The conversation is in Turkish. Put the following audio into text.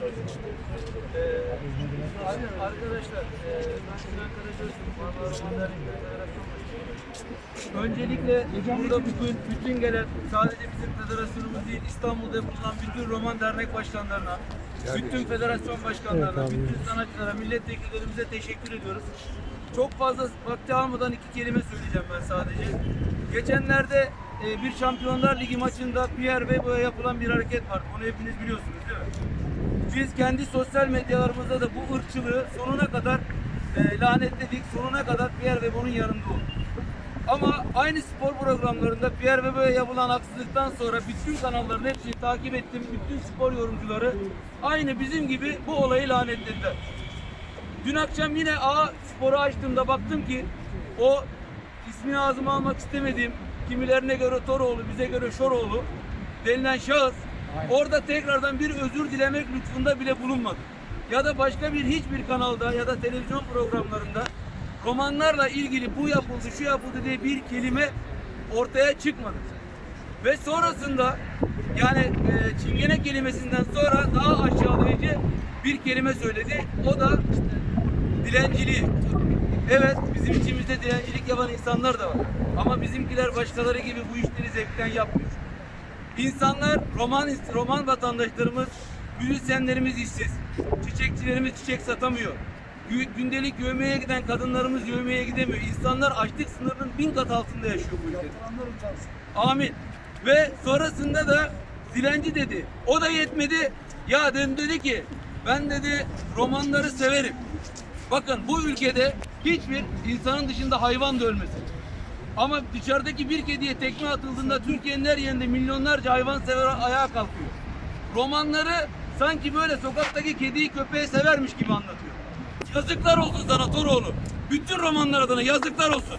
Ee, arkadaşlar, e, ben Sinan. Marmara. Öncelikle burada bugün bütün gelen sadece bizim federasyonumuz değil İstanbul'da bulunan bütün roman dernek başkanlarına, bütün federasyon başkanlarına, bütün sanatçılara, milletvekillerimize teşekkür ediyoruz. Çok fazla vakti almadan iki kelime söyleyeceğim ben sadece. Geçenlerde e, bir Şampiyonlar Ligi maçında Pierre Webo'ya yapılan bir hareket var. Onu hepiniz biliyorsunuz değil mi? Biz kendi sosyal medyalarımızda da bu ırkçılığı sonuna kadar e, lanetledik. Sonuna kadar Pierre Webo'nun yanında olduk. Ama aynı spor programlarında Pierre Webo'ya yapılan haksızlıktan sonra bütün kanalların hepsini takip ettim. Bütün spor yorumcuları aynı bizim gibi bu olayı lanetlediler. Dün akşam yine A sporu açtığımda baktım ki o ismini ağzıma almak istemediğim kimilerine göre Toroğlu bize göre Şoroğlu denilen şahıs orada tekrardan bir özür dilemek lütfunda bile bulunmadı. Ya da başka bir hiçbir kanalda ya da televizyon programlarında romanlarla ilgili bu yapıldı şu yapıldı diye bir kelime ortaya çıkmadı. Ve sonrasında yani e, çingene kelimesinden sonra daha aşağılayıcı bir kelime söyledi. O da dilenciliği. Evet bizim içimizde dilencilik yapan insanlar da var. Ama bizimkiler başkaları gibi bu işleri zevkten yapmıyor. İnsanlar, roman roman vatandaşlarımız, müzisyenlerimiz işsiz. Çiçekçilerimiz çiçek satamıyor. Gü- Gündelik yövmeye giden kadınlarımız yövmeye gidemiyor. İnsanlar açlık sınırının bin kat altında yaşıyor bu ülkede. Amin. Ve sonrasında da dilenci dedi. O da yetmedi. Ya dedim dedi ki ben dedi romanları severim. Bakın bu ülkede hiçbir insanın dışında hayvan da ölmesin. Ama dışarıdaki bir kediye tekme atıldığında Türkiye'nin her yerinde milyonlarca hayvan sever ayağa kalkıyor. Romanları sanki böyle sokaktaki kediyi köpeği severmiş gibi anlatıyor. Yazıklar olsun sana Toroğlu. Bütün romanlar adına yazıklar olsun.